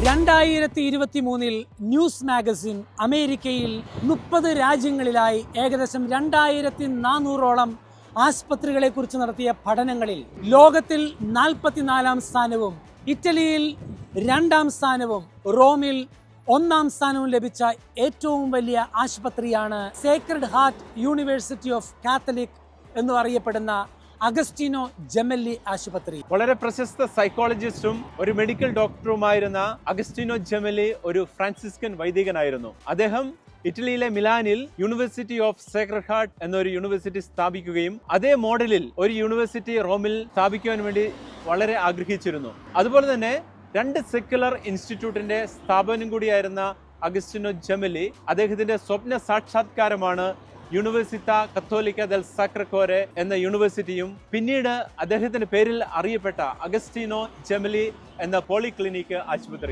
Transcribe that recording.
രണ്ടായിരത്തി ഇരുപത്തി മൂന്നിൽ ന്യൂസ് മാഗസിൻ അമേരിക്കയിൽ മുപ്പത് രാജ്യങ്ങളിലായി ഏകദേശം രണ്ടായിരത്തി നാനൂറോളം ആസ്പത്രികളെക്കുറിച്ച് നടത്തിയ പഠനങ്ങളിൽ ലോകത്തിൽ നാൽപ്പത്തിനാലാം സ്ഥാനവും ഇറ്റലിയിൽ രണ്ടാം സ്ഥാനവും റോമിൽ ഒന്നാം സ്ഥാനവും ലഭിച്ച ഏറ്റവും വലിയ ആശുപത്രിയാണ് Sacred Heart University of Catholic എന്ന് അറിയപ്പെടുന്ന അഗസ്റ്റിനോ ജെമല്ലി ആശുപത്രി. വളരെ പ്രശസ്ത സൈക്കോളജിസ്റ്റും ഒരു മെഡിക്കൽ ഡോക്ടറുമായിരുന്ന അഗസ്റ്റിനോ ജെമലി ഒരു ഫ്രാൻസിസ്കൻ വൈദികനായിരുന്നു. അദ്ദേഹം ഇറ്റലിയിലെ മിലാനിൽ യൂണിവേഴ്സിറ്റി ഓഫ് സേക്രഡ് ഹാർട്ട് എന്നൊരു യൂണിവേഴ്സിറ്റി സ്ഥാപിക്കുകയും അതേ മോഡലിൽ ഒരു യൂണിവേഴ്സിറ്റി റോമിൽ സ്ഥാപിക്കുവാൻ വേണ്ടി വളരെ ആഗ്രഹിച്ചിരുന്നു. അതുപോലെ തന്നെ രണ്ട് സെക്യുലർ ഇൻസ്റ്റിറ്റ്യൂട്ടിന്റെ സ്ഥാപനം കൂടിയായിരുന്ന അഗസ്റ്റിനോ ജെമലി അദ്ദേഹത്തിന്റെ സ്വപ്ന സാക്ഷാത്കാരമാണ് യൂണിവേഴ്സിറ്റ കത്തോലിക്ക ദൽ സാക്രക്കോരെ എന്ന യൂണിവേഴ്സിറ്റിയും പിന്നീട് അദ്ദേഹത്തിന്റെ പേരിൽ അറിയപ്പെട്ട അഗസ്റ്റീനോ ജെമലി എന്ന പോളിക്ലിനിക് ആശുപത്രി